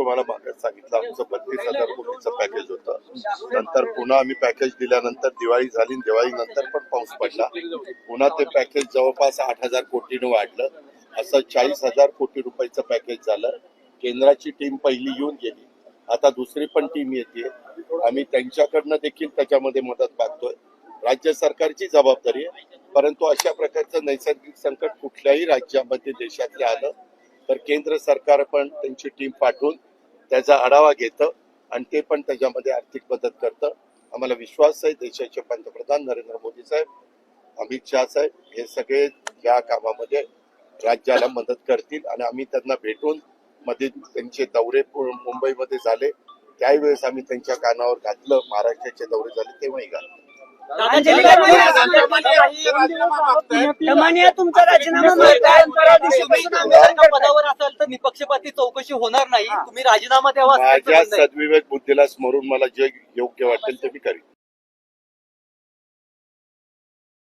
तुम्हाला मागे सांगितलं आमचं बत्तीस हजार कोटीचं पॅकेज होतं. नंतर पुन्हा आम्ही पॅकेज दिल्यानंतर दिवाळी झाली दिवाळी नंतर पण पाऊस पडला. पुन्हा ते पॅकेज जवळपास आठ हजार कोटीनं वाढलं. असं चाळीस हजार कोटी रुपयाचं पॅकेज झालं. केंद्राची टीम पहिली येऊन गेली. आता दुसरी पण टीम येते. आम्ही त्यांच्याकडनं देखील त्याच्यामध्ये मदत मागतोय. राज्य सरकारची जबाबदारी आहे. परंतु अशा प्रकारचं नैसर्गिक संकट कुठल्याही राज्यामध्ये देशातले आलं तर केंद्र सरकार पण त्यांची टीम पाठवून त्याचा आढावा घेतं आणि ते पण त्याच्यामध्ये आर्थिक मदत करतं. आम्हाला विश्वास आहे देशाचे पंतप्रधान नरेंद्र मोदी साहेब अमित शहा साहेब हे सगळे या कामामध्ये राज्याला मदत करतील आणि आम्ही त्यांना भेटून मध्ये त्यांचे दौरे पु- मुंबईमध्ये झाले. त्यावेळेस आम्ही त्यांच्या कानावर घातलं महाराष्ट्राचे दौरे झाले तेव्हाही घातलं. तुमचा राजीनामा पदावर असाल तर निपक्षपाती चौकशी होणार नाही. तुम्ही राजीनामा द्यावा असं माझ्या. सद्विवेक बुद्धीला स्मरून मला जे योग्य वाटेल ते मी करीन.